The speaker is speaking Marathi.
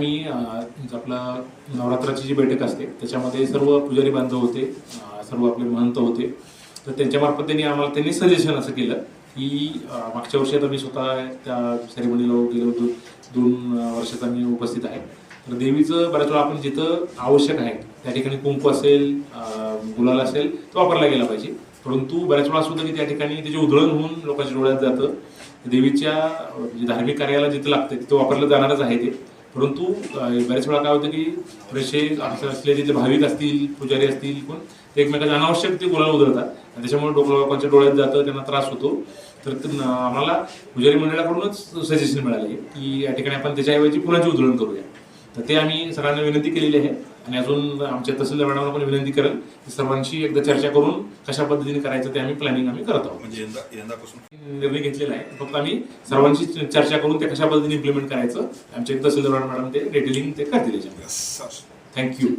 आम्ही म्हणजे आपला नवरात्राची जी बैठक असते त्याच्यामध्ये सर्व पुजारी बांधव होते सर्व आपले महंत होते. तर त्यांच्यामार्फत त्यांनी आम्हाला त्यांनी सजेशन असं केलं की मागच्या वर्षी आता मी स्वतः त्या सेरेमनीला गेलो दोन दोन अं, वर्षाचा मी उपस्थित आहे. तर देवीचं बऱ्याच वेळा आपण जिथं आवश्यक आहे त्या ठिकाणी कुंकू असेल गुलाल असेल तो वापरला गेला पाहिजे. परंतु बऱ्याच वेळा असं होतं की त्या ठिकाणी त्याचे उधळण होऊन लोकांच्या डोळ्यात जातं. देवीच्या जे म्हणजे धार्मिक कार्याला जिथं लागतं तिथं वापरलं जाणारच आहे ते. परंतु बऱ्याच वेळा काय होतं की बरेचसे असलेले जे भाविक असतील पुजारी असतील कोण ते एकमेकांच्या अनावश्यक ते गुलाल उधळतात. आणि त्याच्यामुळे डोकं लोकांच्या डोळ्यात जातं त्यांना त्रास होतो. तर आम्हाला पुजारी मंडळाकडूनच सजेशन मिळाले की या ठिकाणी आपण त्याच्याऐवजी पुण्याची उधळण करूया. तर ते आम्ही सगळ्यांना विनंती केलेली आहे. आणि अजून आमच्या तहसीलदार मॅडमला पण विनंती करेल की सर्वांशी एकदा चर्चा करून कशा पद्धतीने करायचं ते आम्ही प्लॅनिंग आम्ही करत आहोत. म्हणजे यंदा यंदापासून? निर्णय घेतलेला आहे. फक्त आम्ही सर्वांशी चर्चा करून ते कशा पद्धतीने इम्प्लिमेंट करायचं आमचे तहसीलदार मॅडम ते डिटेलिंग ते करतील. Thank you you.